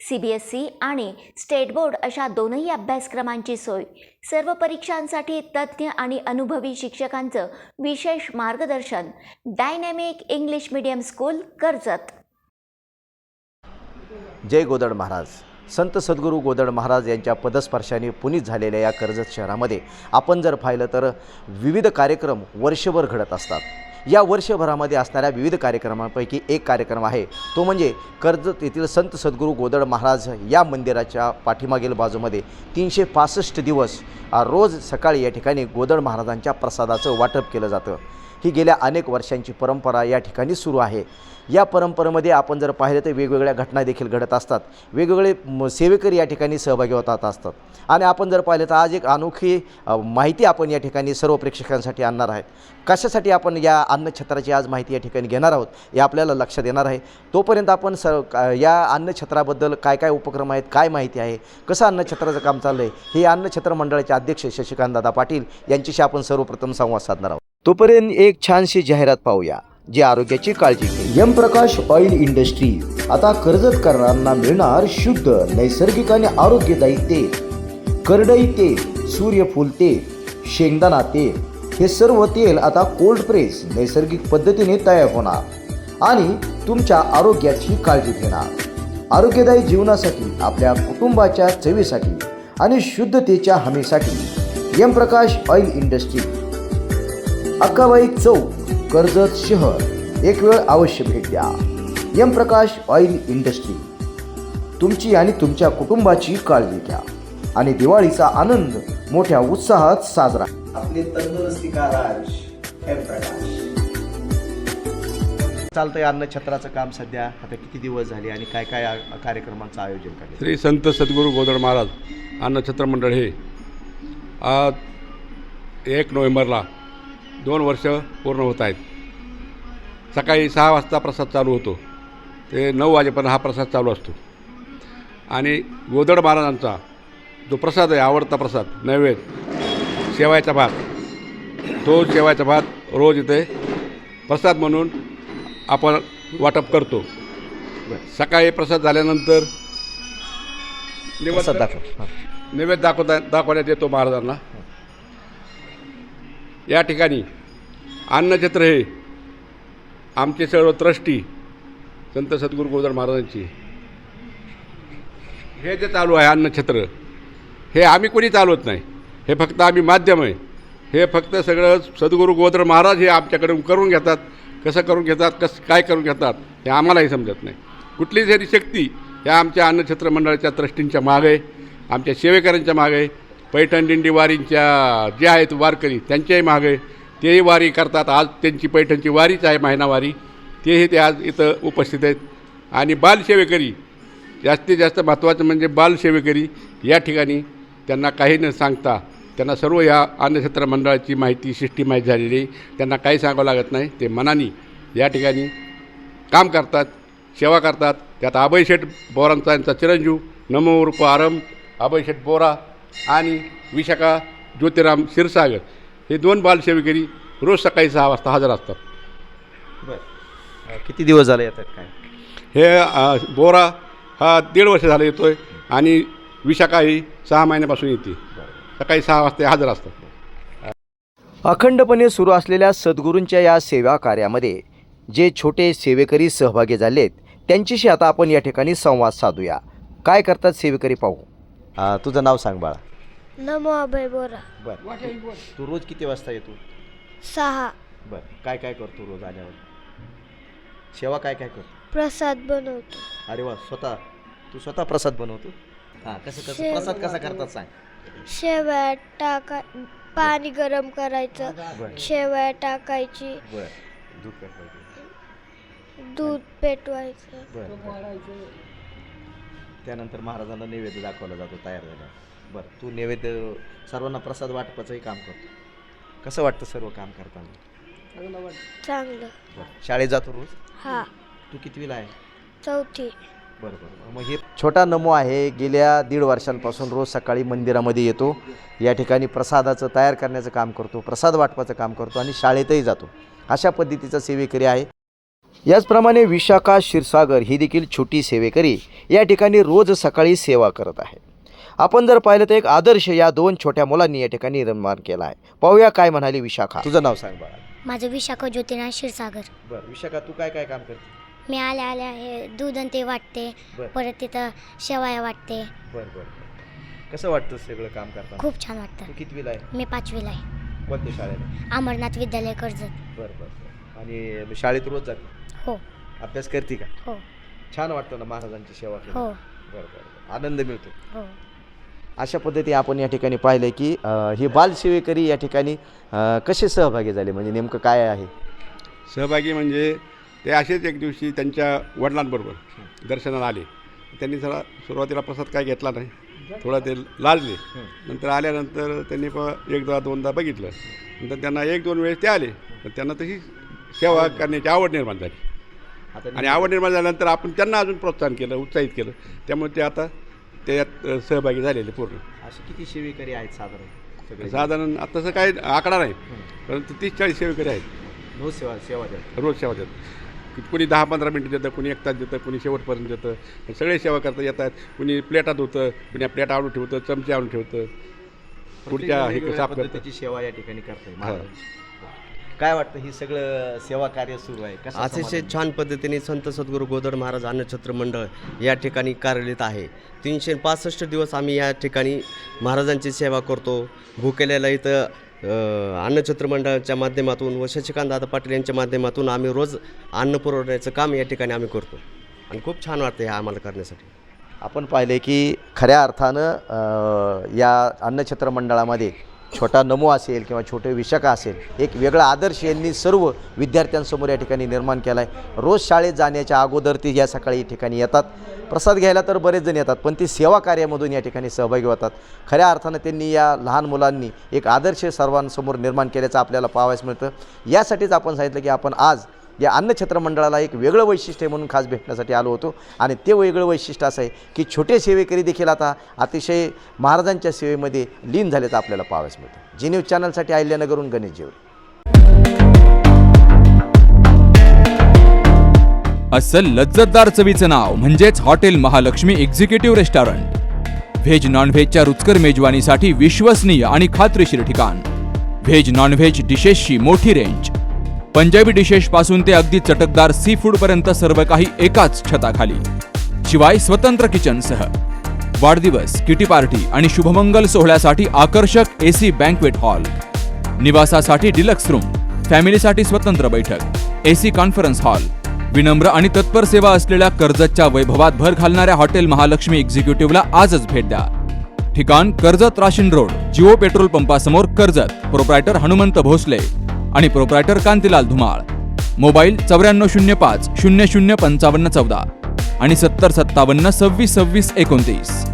C B S E आणि state board अशा दोनही अभ्यासक्रमांची सोय. सर्व परीक्षांसाठी तज्ज्ञ आणि अनुभवी शिक्षकांचं विशेष मार्गदर्शन dynamic English medium school Karjat. जय गोदड महाराज. संत सद्गुरू गोदड महाराज यांच्या पदस्पर्शाने पुनीत झालेल्या या कर्जत शहरामध्ये आपण जर पाहिलं तर विविध कार्यक्रम वर्षभर घडत असतात. या वर्षभरामध्ये असणाऱ्या विविध कार्यक्रमांपैकी एक कार्यक्रम आहे. तो म्हणजे कर्जत येथील संत सद्गुरू गोदड महाराज या मंदिराच्या पाठीमागील बाजूमध्ये तीनशे पासष्ट दिवस रोज सकाळी या ठिकाणी गोदड महाराजांच्या प्रसादाचं वाटप केलं जातं. ही गेल्या अनेक वर्षांची परंपरा या ठिकाणी सुरू आहे. या परंपरेमध्ये आपण जर पाहिलं तर वेगवेगळ्या घटना देखील घडत असतात. वेगवेगळे म- सेवेकरी या ठिकाणी सहभागी होतात असतात. आणि आपण जर पाहिलं तर आज एक अनोखी माहिती आपण या ठिकाणी सर्व प्रेक्षकांसाठी आणणार आहेत कशासाठी आपण या अन्नछत्राची आज माहिती या ठिकाणी घेणार आहोत हे आपल्याला लक्षात येणार आहे. तोपर्यंत आपण स या अन्नछत्राबद्दल काय काय उपक्रम आहेत काय माहिती आहे कसं अन्नछत्राचं काम चाललं आहे हे अन्नछत्र मंडळाचे अध्यक्ष शशिकांत दादा पाटील यांच्याशी आपण सर्वप्रथम संवाद साधणार आहोत. तोपर्यंत एक छानशी जाहिरात पाहूया जी आरोग्याची काळजी घेईल. Yam Prakash oil industry. आता कर्जतकरांना मिळणार शुद्ध नैसर्गिक आणि आरोग्यदायी तेल. करडई तेल सूर्यफूल तेल शेंगदाणा तेल. हे सर्व तेल आता कोल्ड प्रेस नैसर्गिक पद्धतीने तयार होणार. आणि तुमच्या आरोग्याची काळजी घेणार. आरोग्यदायी जीवनासाठी आपल्या कुटुंबाच्या चवीसाठी आणि शुद्धतेच्या हमीसाठी यमप्रकाश ऑइल इंडस्ट्री. अक्काबाई चौक कर्जत शहर. एक वेळ अवश्य भेट द्या. Yam Prakash oil industry. तुमची आणि तुमच्या कुटुंबाची काळजी घ्या आणि दिवाळीचा आनंद मोठ्या उत्साहात साजरा आपले तंदुरुस्ती का राज एम प्रकाश. चालतंय अन्न छत्राचं काम सध्या. आता किती दिवस झाले आणि काय काय आ- कार्यक्रमांचं आयोजन करण्यात श्री संत सद्गुरू गोदड महाराज अन्नछत्र मंडळ हे आज एक नोव्हेंबरला दोन वर्ष पूर्ण होत आहेत. सकाळी सहा वाजता प्रसाद चालू होतो. ते नऊ वाजेपर्यंत हा प्रसाद चालू असतो. आणि गोदड महाराजांचा जो प्रसाद आहे आवडता प्रसाद नैवेद्य शेवायचा भात तो शेवायचा भात रोज इथे प्रसाद म्हणून आपण वाटप करतो. सकाळी प्रसाद झाल्यानंतर प्रसाद निवद दाखव. नैवेद्य दाखवता दाखवण्यात येतो महाराजांना. या ठिकाणी अन्नछत्र हे आमचे सर्व ट्रस्टी संत सद्गुरू गोदर महाराजांची. हे जे चालू आहे अन्नछत्र हे आम्ही कोणी चालवत नाही. हे फक्त आम्ही माध्यम आहे. हे फक्त सगळं सद्गुरू गोदर महाराज हे आमच्याकडून करून घेतात. कसं करून घेतात कसं काय करून घेतात हे आम्हालाही समजत नाही. कुठलीच जरी शक्ती या आमच्या अन्नछत्र मंडळाच्या ट्रस्टींच्या मागे आमच्या सेवेकरांच्या मागे पैठण दिंडी वारींच्या जे आहेत वारकरी त्यांच्याही मागे. तेही वारी करतात. आज त्यांची पैठणची वारीच आहे महिनावारी तेही ते आज इथं उपस्थित आहेत. आणि बालसेवेकरी जास्तीत जास्त महत्त्वाचं म्हणजे बालसेवेकरी या ठिकाणी त्यांना काही न सांगता त्यांना सर्व या अन्नक्षेत्र मंडळाची माहिती शिष्टी माहीत झालेली आहे. त्यांना काही सांगावं लागत नाही. ते मनाने या ठिकाणी काम करतात सेवा करतात. त्यात अभय शेठ बोरांचा यांचा चिरंजीव. नमो उर्फ आरम अभय शेठ बोरा. आणि विशाखा ज्योतिराम क्षीरसागर हे दोन बालसेवेकरी रोज सकाळी सहा वाजता हजर असतात. बरं. किती दिवस झाले येतात काय? हे अ, बोरा हा दीड वर्ष झालं येतो आहे आणि विशाखा ही सहा महिन्यापासून येते. सकाळी सहा वाजता हजर असतात. अखंडपणे सुरू असलेल्या सद्गुरूंच्या या सेवा कार्यामध्ये जे छोटे सेवेकरी सहभागी झालेत त्यांच्याशी आता आपण या ठिकाणी संवाद साधूया. काय करतात सेवेकरी पाहू? आ, तुझं नाव सांग बाळा. नमो अभय बोरा. बर. तू रोज किती वाजता येतो? सहा. बर. काय काय करतो रोज आल्यावर? सेवा काय काय करतो प्रसाद बनवतो. अरे वा स्वतः. तू स्वतः प्रसाद बनवतो? हां कसं कसं? प्रसाद कसा करतात सांग. शेवया टाका पाणी गरम करायचं. शेवया टाकायची. बर. दूध पेटवायचं. दूध पेटवायचं. बर. त्यानंतर महाराजांना नैवेद्य दाखवला जातो तयार झाला. बरं तू नैवेद्य सर्वांना प्रसाद वाटपाचंही काम करतो. कसं वाटतं सर्व काम करताना? चांगलं शाळेत जातो रोज? हा. तू कितवीला आहे? चौथी. बरं बरं. मग हे छोटा नमो आहे गेल्या दीड वर्षांपासून रोज सकाळी मंदिरामध्ये येतो. या ठिकाणी प्रसादाचं तयार करण्याचं काम करतो प्रसाद वाटपाचं काम करतो आणि शाळेतही जातो. अशा पद्धतीचा सेवेकरी आहे. याचप्रमाणे विशाखा क्षीरसागर ही देखील छोटी सेवेकरी या ठिकाणी रोज सकाळी सेवा करत आहे. आपण जर पाहिलं तर एक आदर्श या दोन छोट्या मुलांनी या ठिकाणी निर्माण केला आहे. पाहूया काय म्हणाली विशाखा. तुझं नाव सांग बाळा. माझं विशाखा ज्योतिनाथ क्षीरसागर. बरं विशाखा तू काय काय काम करते? मी आल्या आल्या हे दूध आणि ते वाटते. बरं. परत तिथं शेवाया वाटते. बरं बरं. कसं वाटतं सगळं काम करताना? खूप छान वाटतं. तू कितवीला आहे? मी पाचवीला आहे. कोणत्या शाळेला? अमरनाथ विद्यालय कर्जत. बरं बरं बरं. आणि शाळेत रोज जाते? हो. अभ्यास करते का? हो. छान वाटतं ना महाराजांची सेवा केली. हो. बरं बरं बरं. आनंद मिळतो हो. अशा पद्धती आपण या ठिकाणी पाहिलं की अं, ही बालसेवेकरी या ठिकाणी अं, कसे सहभागी झाले? म्हणजे नेमकं काय आहे? सहभागी म्हणजे ते असेच एक दिवशी त्यांच्या वडिलांबरोबर दर्शनाला आले. त्यांनी जरा सुरुवातीला प्रसाद काय घेतला नाही. थोडा ते लाजले. नंतर आल्यानंतर त्यांनी प एकदा दोनदा बघितलं. नंतर त्यांना एक दोन वेळेस ते आले. तर त्यांना तशी सेवा करण्याची आवड निर्माण झाली. आणि आवड निर्माण झाल्यानंतर आपण त्यांना अजून प्रोत्साहन केलं उत्साहित केलं. त्यामुळे ते आता त्याच्यात अ, सहभागी झालेले पूर्ण. असे किती सेवेकरी आहेत साधारण? साधारण आता तसं काही आकडा नाही परंतु तीस चाळीस सेवेकरी आहेत. रोज सेवा सेवा द्या रोज सेवा देतात. कुणी दहा पंधरा मिनटं देतं कुणी एक तास देतं कुणी शेवटपर्यंत देतं. सगळे सेवा करता येतात. कुणी प्लेटात होतं कुणी प्लेट आणून ठेवतं चमचे आणून ठेवतं. पुढच्या हे साफ करतं. पद्धतीची सेवा या ठिकाणी महाराजांची. काय वाटतं ही सगळं सेवा कार्य सुरू आहे? कसं अतिशय समाधान? छान पद्धतीने संत सद्गुरू गोदड महाराज अन्नछत्र मंडळ या ठिकाणी कार्यरत आहे. तीनशे पासष्ट दिवस आम्ही या ठिकाणी महाराजांची सेवा करतो. भुकेल्याला इथं अ, अन्नछत्र मंडळाच्या माध्यमातून व शशिकांत दादा पाटील यांच्या माध्यमातून आम्ही रोज अन्न पुरवण्याचं काम या ठिकाणी आम्ही करतो. आणि खूप छान वाटतं हे आम्हाला करण्यासाठी. आपण पाहिले की खऱ्या अर्थानं अं, या अन्नछत्र मंडळामध्ये छोटा नमो असेल किंवा छोटे विशाखा असेल एक वेगळा आदर्श यांनी सर्व विद्यार्थ्यांसमोर या ठिकाणी निर्माण केला आहे रोज शाळेत जाण्याच्या अगोदर ते या सकाळी ठिकाणी येतात. प्रसाद घ्यायला तर बरेच जण येतात पण ते सेवा कार्यामधून या ठिकाणी सहभागी होतात. खऱ्या अर्थानं त्यांनी या लहान मुलांनी एक आदर्श सर्वांसमोर निर्माण केल्याचं आपल्याला पाहावयास मिळतं. यासाठीच आपण सांगितलं की आपण आज या अन्नछत्र मंडळाला एक वेगळं वैशिष्ट्य म्हणून खास भेटण्यासाठी आलो होतो. आणि ते वेगळं वैशिष्ट्य असं आहे की छोटे सेवेकरी देखील आता अतिशय महाराजांच्या सेवेमध्ये लीन झाल्याचं आपल्याला पाहावयास मिळतं. जी न्यूज चॅनलसाठी अहिल्यानगरहून गणेश जेवरे. असं लज्जतदार चवीचं नाव म्हणजेच hotel Mahalakshmi executive restaurant veg नॉनव्हेजच्या रुचकर मेजवानीसाठी विश्वसनीय आणि खात्रीशीर ठिकाण. व्हेज नॉनव्हेज डिशेसची मोठी रेंज पंजाबी डिशेस पासून ते अगदी चटकदार सी फूड पर्यंत सर्व काही एकाच छताखाली. शिवाय स्वतंत्र किचनसह वाढदिवस किटी पार्टी आणि शुभमंगल सोहळ्यासाठी आकर्षक एसी बँकवेट हॉल निवासासाठी डिलक्स रूम फॅमिलीसाठी स्वतंत्र बैठक एसी कॉन्फरन्स हॉल विनम्र आणि तत्पर सेवा असलेल्या कर्जतच्या वैभवात भर घालणाऱ्या हॉटेल महालक्ष्मी एक्झिक्युटिव्हला आजच भेट द्या. ठिकाण कर्जत राशीन रोड जिओ पेट्रोल पंपासमोर कर्जत प्रोप्रायटर हनुमंत भोसले. आणि प्रोप्रायटर कांतीलाल धुमाळ. मोबाईल चौऱ्याण्णव शून्य पाच शून्य शून्य पंचावन्न चौदा आणि सत्तर सत्तावन्न सव्वीस सव्वीस एकोणतीस.